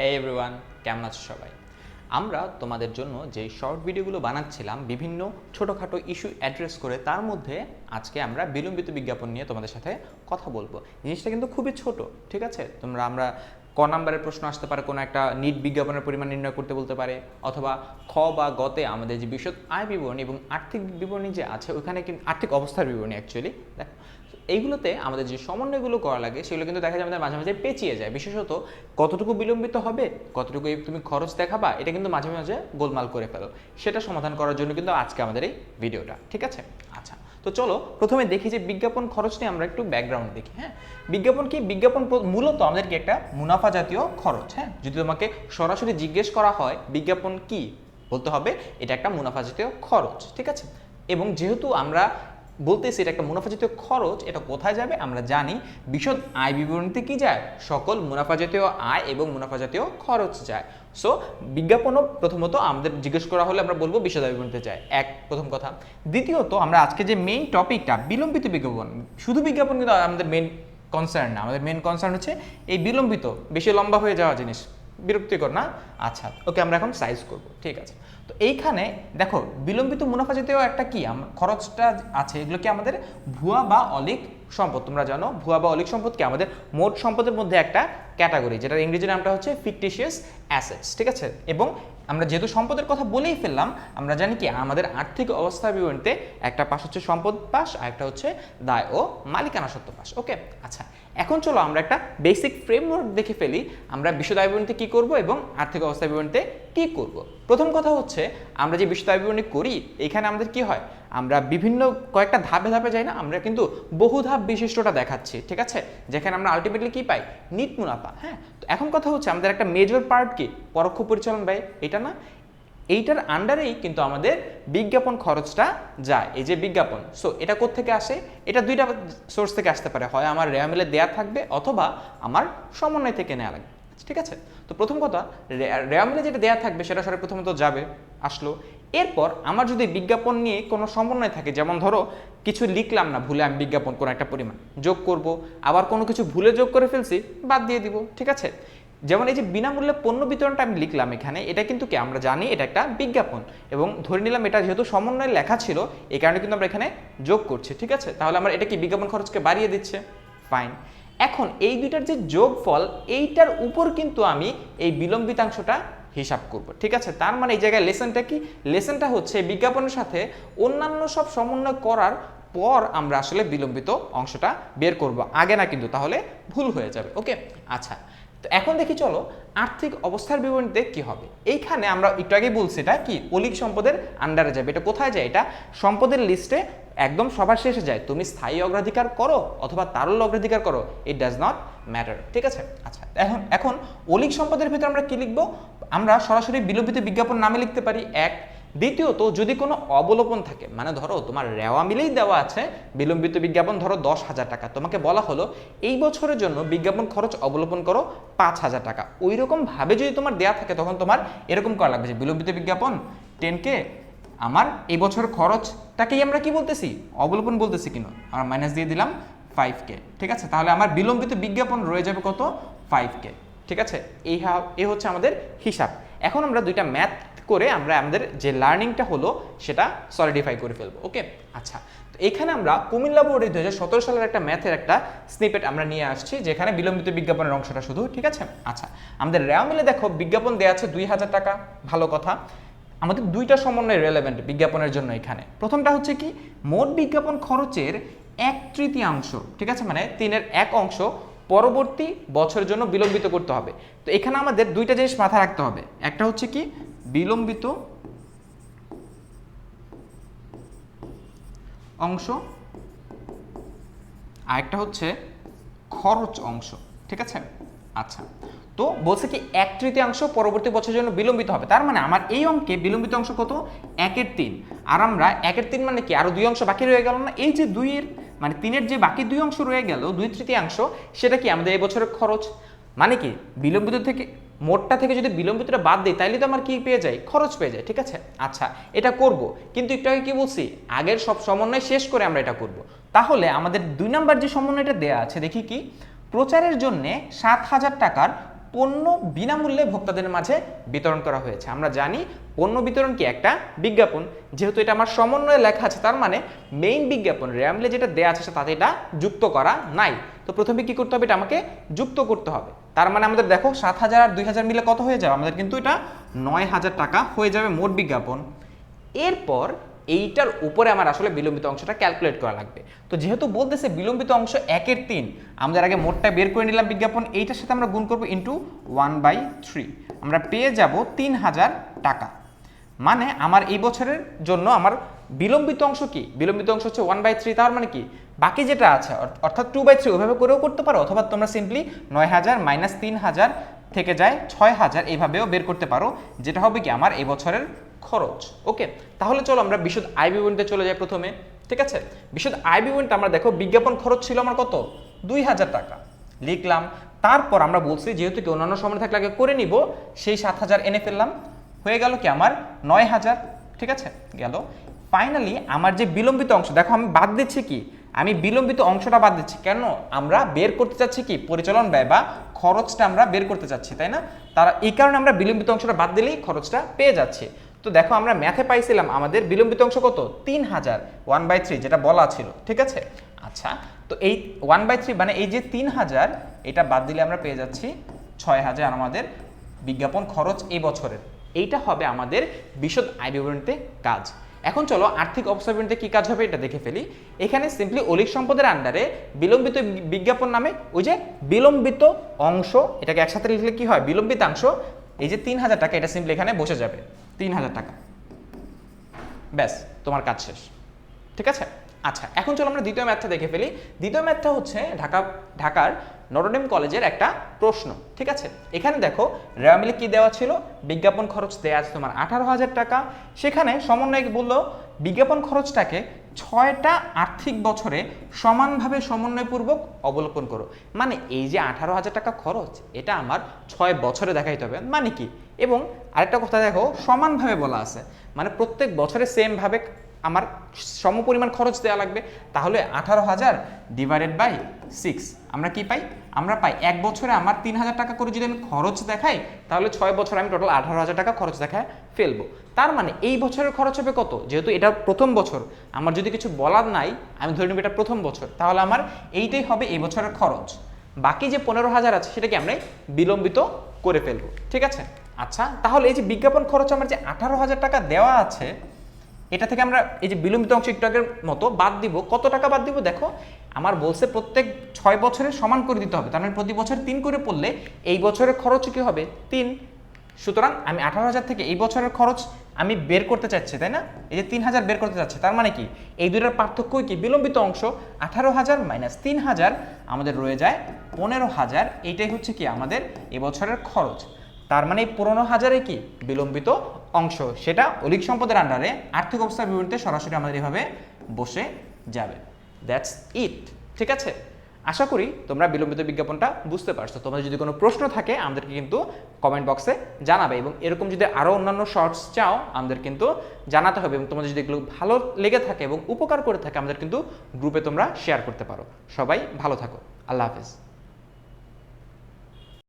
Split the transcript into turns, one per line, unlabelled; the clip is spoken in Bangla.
হে এভরিওয়ান কেমন আছো সবাই? আমরা তোমাদের জন্য যে শর্ট ভিডিওগুলো বানাচ্ছিলাম, বিভিন্ন ছোটোখাটো ইস্যু অ্যাড্রেস করে, তার মধ্যে আজকে আমরা বিলম্বিত বিজ্ঞাপন নিয়ে তোমাদের সাথে কথা বলব। জিনিসটা কিন্তু খুবই ছোট, ঠিক আছে? তোমরা, আমরা ক নাম্বারের প্রশ্ন আসতে পারে, কোনো একটা নিট বিজ্ঞাপনের পরিমাণ নির্ণয় করতে বলতে পারে, অথবা খ বা গতে আমাদের যে বিশদ আয় বিবরণী এবং আর্থিক বিবরণী যে আছে, ওখানে কিন্তু, আর্থিক অবস্থার বিবরণী অ্যাকচুয়ালি দেখো। এইগুলোতে আমাদের যে সমন্বয়গুলো করা লাগে, সেগুলো কিন্তু দেখা যায় আমাদের মাঝে মাঝে পেঁচিয়ে যায়। বিশেষত কতটুকু বিলম্বিত হবে, কতটুকু তুমি খরচ দেখাবা, এটা কিন্তু মাঝে মাঝে গোলমাল করে ফেলো। সেটা সমাধান করার জন্য কিন্তু আজকে আমাদের এই ভিডিওটা, ঠিক আছে? আচ্ছা তো চলো প্রথমে দেখি যে বিজ্ঞাপন খরচ নিয়ে আমরা একটু ব্যাকগ্রাউন্ড দেখি হ্যাঁ? বিজ্ঞাপন কি? বিজ্ঞাপন মূলত আমাদেরকে একটা মুনাফা জাতীয় খরচ হ্যাঁ? যদি তোমাকে সরাসরি জিজ্ঞেস করা হয়, বিজ্ঞাপন কি বলতে হবে, এটা একটা মুনাফা জাতীয় খরচ, ঠিক আছে? এবং যেহেতু আমরা বলতেছি, এটা একটা মুনাফা জাতীয় খরচ, এটা কোথায় যাবে আমরা জানি। বিশদ আয় বিবরণীতে কি যায়? সকল মুনাফা জাতীয় আয় এবং মুনাফা জাতীয় খরচ যায়। সো বিজ্ঞাপনও প্রথমত আমাদের জিজ্ঞেস করা হলে আমরা বলব বিশদ আয় বিবরণীতে যায়। এক, প্রথম কথা। দ্বিতীয়ত, আমরা আজকে যে মেইন টপিকটা বিলম্বিত বিজ্ঞাপন, শুধু বিজ্ঞাপন কিন্তু আমাদের মেইন কনসার্ন না, আমাদের মেন কনসার্ন হচ্ছে এই বিলম্বিত, বেশি লম্বা হয়ে যাওয়া জিনিস। বিরক্তিকর না? আচ্ছা ওকে আমরা এখন সাইজ করব, ঠিক আছে। তো এইখানে দেখো, বিলম্বিত মুনাফা জাতীয় একটা কি? খরচটা আছে, এগুলো কি আমাদের ভুয়া বা অলিক সম্পদ। তোমরা জানো, ভুয়া বা অলিক সম্পদকে আমাদের মোট সম্পদের মধ্যে একটা ক্যাটাগরি, যেটার ইংরেজি নামটা হচ্ছে ফিকটিশিয়াস অ্যাসেটস ঠিক আছে? এবং আমরা যেহেতু সম্পদের কথা বলেই ফেললাম, আমরা জানি কি, আমাদের আর্থিক অবস্থা বিবরণীতে একটা পাশ হচ্ছে সম্পদ পাশ, আর একটা হচ্ছে দায় ও মালিকানা সত্ত্ব পাশ, ওকে? আচ্ছা এখন চলো আমরা একটা বেসিক ফ্রেমওয়ার্ক দেখে ফেলি, আমরা বিশদ আয় বিবরণীতে কী করব এবং আর্থিক অবস্থা বিবরণীতে কী করব? প্রথম কথা হচ্ছে, আমরা যে বিশ্ব দায় বিবরণী করি, এখানে আমাদের কি হয়? আমরা বিভিন্ন কয়েকটা ধাপে ধাপে যাই না, আমরা কিন্তু বহু ধাপ বিশিষ্টটা দেখাচ্ছি, ঠিক আছে? যেখানে আমরা আলটিমেটলি কি পাই? নিট মুনাফা হ্যাঁ? তো এখন কথা হচ্ছে আমাদের একটা মেজর পার্ট কি? পরোক্ষ পরিচালন ব্যয়, এটা না? এইটার আন্ডারেই কিন্তু আমাদের বিজ্ঞাপন খরচটা যায়, এই যে বিজ্ঞাপন। সো এটা থেকে আসে? এটা দুইটা সোর্স থেকে আসতে পারে, হয় আমার রেয়া মিলে দেয়া থাকবে অথবা আমার সমন্বয় থেকে নেওয়া লাগবে, ঠিক আছে? তো প্রথম কথা রে- মিলে যেটা দেয়া থাকবে, সেটা সরে প্রথমত যাবে, আসলো। এরপর আমার যদি বিজ্ঞাপন নিয়ে কোনো সমন্বয় থাকে, যেমন ধরো কিছু লিখলাম না, ভুলে আমি বিজ্ঞাপন কোনো একটা পরিমাণ যোগ করব, আবার কোনো কিছু ভুলে যোগ করে ফেলছি, বাদ দিয়ে দিব, ঠিক আছে? যেমন এই যে বিনামূল্যে পণ্য বিতরণটা আমি লিখলাম এখানে, এটা কিন্তু কি আমরা জানি এটা একটা বিজ্ঞাপন। এবং ধরে নিলাম এটা যেহেতু সমন্বয়ে লেখা ছিল, এই কারণে কিন্তু আমরা এখানে যোগ করছি, ঠিক আছে? তাহলে আমার এটা কি বিজ্ঞাপন খরচকে বাড়িয়ে দিচ্ছে? ফাইন এখন এই দুইটার যে যোগফল, এইটার উপর কিন্তু আমি এই বিলম্বিতাংশটা হিসাব করব, ঠিক আছে? তার মানে এই জায়গায় লেসনটা কি? লেসনটা হচ্ছে বিজ্ঞাপনের সাথে অন্যান্য সব সমন্বয় করার পর আমরা আসলে বিলম্বিত অংশটা বের করব। আগে না কিন্তু তাহলে ভুল হয়ে যাবে, ওকে? আচ্ছা তো এখন দেখি চলো, আর্থিক অবস্থার বিবরণীতে কি হবে? এইখানে আমরা একটু আগে বলছি এটা কি? অলিক সম্পদের আন্ডারে যাবে। এটা কোথায় যায়? এটা সম্পদের লিস্টে একদম সবার শেষে যায়। তুমি স্থায়ী অগ্রাধিকার করো অথবা তারল্য অগ্রাধিকার করো ইট ডাজ নট ম্যাটার ঠিক আছে? আচ্ছা এখন এখন অলিক সম্পদের ভিতরে আমরা কি লিখব? আমরা সরাসরি বিলম্বিত বিজ্ঞাপন নামে লিখতে পারি, এক। দ্বিতীয়ত, যদি কোনো অবলোপন থাকে মানে ধরো তোমার রেওয়া মিলেই দেওয়া আছে, বিলম্বিত বিজ্ঞাপন ধরো দশ হাজার টাকা, তোমাকে বলা হলো, এই বছরের জন্য বিজ্ঞাপন খরচ অবলোপন করো পাঁচ হাজার টাকা। ওই রকম ভাবে যদি তোমার দেয়া থাকে, তখন তোমার এরকম করা লাগবে যে বিলম্বিত বিজ্ঞাপন টেন কে আমার এই বছর খরচটাকেই আমরা কি বলতেছি? অবলোপন বলতেছি কিনা আমরা মাইনাস দিয়ে দিলাম ফাইভ কে ঠিক আছে? তাহলে আমার বিলম্বিত বিজ্ঞাপন রয়ে যাবে কত? ফাইভ কে ঠিক আছে? এই এই হচ্ছে আমাদের হিসাব। এখন আমরা দুইটা ম্যাথ করে আমরা আমাদের যে লার্নিংটা হলো, সেটা সলিডিফাই করে ফেলব ওকে আচ্ছা তো এখানে আমরা কুমিল্লা বোর্ডে দু হাজার সতেরো সালের একটা ম্যাথের একটা স্নিপেট আমরা নিয়ে আসছি, যেখানে বিলম্বিত বিজ্ঞাপনের অংশটা শুধু, ঠিক আছে? আচ্ছা আমাদের রেওয়া মিলে দেখো, বিজ্ঞাপন দেওয়া আছে দুই হাজার টাকা, ভালো কথা। আমাদের দুইটা সমন্বয় রেলেভেন্ট বিজ্ঞাপনের জন্য এখানে। প্রথমটা হচ্ছে কি, মোট বিজ্ঞাপন খরচের এক তৃতীয়াংশ, ঠিক আছে? মানে তিনের এক অংশ পরবর্তী বছরের জন্য বিলম্বিত করতে হবে। তো এখানে আমাদের দুইটা জিনিস মাথায় রাখতে হবে। একটা হচ্ছে কি? বিলম্বিত অংশ। আরেকটা হচ্ছে খরচ অংশ। ঠিক আছে? আচ্ছা। তো বলছে কি, এক তৃতীয়াংশ পরবর্তী বছরের জন্য বিলম্বিত হবে। তার মানে আমার এই অঙ্কে বিলম্বিত অংশ কত? একের তিন। আর আমরা একের তিন মানে কি? আরও দুই অংশ বাকি রয়ে গেল না? এই যে দুইয়ের মানে তিনের যে বাকি দুই অংশ রয়ে গেল, দুই তৃতীয়াংশ, সেটা কি আমাদের এই বছরের খরচ? মানে কি, বিলম্বিত থেকে, মোটটা থেকে যদি বিলম্বিতটা বাদ দিই, তাইলে তো আমার কি পেয়ে যায়? খরচ পেয়ে যায়, ঠিক আছে? আচ্ছা এটা করব। কিন্তু একটু আগে কি বলছি? আগের সব সমন্বয় শেষ করে আমরা এটা করব। তাহলে আমাদের দুই নাম্বার যে সমন্বয়টা দেয়া আছে, দেখি কি? প্রচারের জন্য সাত হাজার টাকার পণ্য বিনামূল্যে ভোক্তাদের মাঝে বিতরণ করা হয়েছে। আমরা জানি পণ্য বিতরণ কি একটা বিজ্ঞাপন। যেহেতু এটা আমার সমন্বয়ে লেখা আছে, তার মানে মেইন বিজ্ঞাপন র্যামলে যেটা দেওয়া আছে, তাতে এটা যুক্ত করা নাই। তো প্রথমে কি করতে হবে? এটা আমাকে যুক্ত করতে হবে। তার মানে আমাদের দেখো, সাত হাজার আর দুই হাজার মিলে কত হয়ে যাবে? আমাদের কিন্তু এটা নয় হাজার টাকা হয়ে যাবে মোট বিজ্ঞাপন। এরপর এইটার উপরে আমার আসলে বিলম্বিত অংশটা ক্যালকুলেট করা লাগবে। তো যেহেতু বলতেছে বিলম্বিত অংশ একের তিন আমাদের আগে মোটটা বের করে নিলাম বিজ্ঞাপন, এইটার সাথে আমরা গুণ করব ইন্টু ওয়ান বাই থ্রি আমরা পেয়ে যাব তিন হাজার টাকা। মানে আমার এই বছরের জন্য আমার বিলম্বিত অংশ কি? বিলম্বিত অংশ হচ্ছে ওয়ান বাই থ্রি তার মানে কি? বাকি যেটা আছে অর- অর্থাৎ টু বাই থ্রি ওইভাবে করেও করতে পারো, অথবা তোমরা সিম্পলি নয় হাজার মাইনাস তিন হাজার থেকে যায় ছয় হাজার এইভাবেও বের করতে পারো, যেটা হবে কি? আমার এই বছরের খরচ। ওকে তাহলে চলো আমরা বিশুদ্ধ আয় বিবরণীতে চলে যাই প্রথমে। ঠিক আছে? বিশুদ্ধ আয় বিবরণীতে আমরা দেখো, বিজ্ঞাপন খরচ ছিল আমার কত? দুই হাজার টাকা। লিখলাম, তারপর আমরা বলছি, যেহেতু কি অন্যান্য সময় থাকলে আগে করে নিব, সেই সাত হাজার এনে ফেললাম। হয়ে গেল কি আমার? নয় হাজার। ঠিক আছে? গেল। ফাইনালি আমার যে বিলম্বিত অংশ, দেখো আমি বাদ দিচ্ছি কি? আমি বিলম্বিত অংশটা বাদ দিচ্ছি। কেন? আমরা বের করতে চাচ্ছি কি? পরিচালন ব্যয় বা খরচটা আমরা বের করতে চাচ্ছি, তাই না? তারা এই কারণে আমরা বিলম্বিত অংশটা বাদ দিলেই খরচটা পেয়ে যাচ্ছি। তো দেখো আমরা ম্যাথে পাইছিলাম, আমাদের বিলম্বিত অংশ কত? তিন হাজার ওয়ান বাই থ্রি যেটা বলা ছিল, ঠিক আছে? আচ্ছা তো এই ওয়ান বাই থ্রি মানে এই যে তিন হাজার, এটা বাদ দিলে আমরা পেয়ে যাচ্ছি ছয় হাজার আমাদের বিজ্ঞাপন খরচ এই বছরের। এইটা হবে আমাদের বিশদ আয় বিবরণীতে কাজ। এখন চলো আর্থিক অবস্থা বিবরণীতে কি কাজ হবে এটা দেখে ফেলি। এখানে সিম্পলি অলিক সম্পদের আন্ডারে বিলম্বিত বিজ্ঞাপন নামে ওই যে বিলম্বিত অংশ, এটাকে একসাথে লিখলে কি হয়? বিলম্বিতাংশ, এই যে তিন হাজার টাকা এটা সিম্পলি এখানে বসে যাবে। তিন হাজার টাকা। ব্যাস, তোমার কাজ শেষ। ঠিক আছে? আচ্ছা এখন চলো আমরা দ্বিতীয় ম্যাথটা দেখে ফেলি। দ্বিতীয় ম্যাথটা হচ্ছে ঢাকা, ঢাকার নটরডেম কলেজের একটা প্রশ্ন। ঠিক আছে? এখানে দেখো রেওয়ামিলে কি দেওয়া ছিল? বিজ্ঞাপন খরচ দেওয়া আছে তোমার আঠারো হাজার টাকা। সেখানে সমন্বয়ক বলল, বিজ্ঞাপন খরচটাকে ছয়টা আর্থিক বছরে সমানভাবে সমন্বয়পূর্বক অবলোকন করো। মানে এই যে আঠারো হাজার টাকা খরচ, এটা আমার ছয় বছরে দেখাইতে হবে। মানে কি? এবং আরেকটা কথা দেখো, সমানভাবে বলা আছে। মানে প্রত্যেক বছরে সেমভাবে আমার সমপরিমাণ খরচ দেওয়া লাগবে। তাহলে আঠারো হাজার ডিভাইডেড বাই সিক্স আমরা কি পাই? আমরা পাই এক বছরে আমার তিন হাজার টাকা করে যদি আমি খরচ দেখাই, তাহলে ছয় বছর আমি টোটাল আঠারো হাজার টাকা খরচ দেখায় ফেলব। তার মানে এই বছরের খরচ হবে কত? যেহেতু এটা প্রথম বছর, আমার যদি কিছু বলার নাই, আমি ধরে নেব এটা প্রথম বছর, তাহলে আমার এইটাই হবে এই বছরের খরচ। বাকি যে পনেরো হাজার আছে, সেটাকে আমরা বিলম্বিত করে ফেলব, ঠিক আছে? আচ্ছা তাহলে এই যে বিজ্ঞাপন খরচ আমার যে আঠারো হাজার টাকা দেওয়া আছে, এটা থেকে আমরা এই যে বিলম্বিত অংশ একটু আগের মতো বাদ দিব। কত টাকা বাদ দিব? দেখো, আমার বলছে প্রত্যেক ছয় বছরে সমান করে দিতে হবে। তার মানে প্রতি বছর তিন করে পড়লে এই বছরের খরচ কি হবে? তিন। সুতরাং আমি আঠারো হাজার থেকে এই বছরের খরচ আমি বের করতে চাচ্ছি, তাই না? এই যে তিন হাজার বের করতে চাচ্ছি, তার মানে কি? এই দুটার পার্থক্য কি? বিলম্বিত অংশ আঠারো হাজার মাইনাস তিন হাজার আমাদের রয়ে যায় পনেরো হাজার। এইটাই হচ্ছে কি আমাদের এবছরের খরচ। তার মানে পনেরো হাজারে কি বিলম্বিত অংশ? সেটা অলিক সম্পদের আন্ডারে আর্থিক অবস্থার বিবরণীতে সরাসরি আমাদের এভাবে বসে যাবে। দ্যাটস ইট ঠিক আছে? আশা করি তোমরা বিলম্বিত বিজ্ঞাপনটা বুঝতে পারছ। তোমাদের যদি কোনো প্রশ্ন থাকে, আমাদেরকে কিন্তু কমেন্ট বক্সে জানাবে এবং এরকম যদি আরও অন্যান্য শর্টস চাও, আমাদের কিন্তু জানাতে হবে এবং তোমাদের যদি এগুলো ভালো লেগে থাকে এবং উপকার করে থাকে, আমাদের কিন্তু গ্রুপে তোমরা শেয়ার করতে পারো। সবাই ভালো থাকো। আল্লাহ হাফিজ।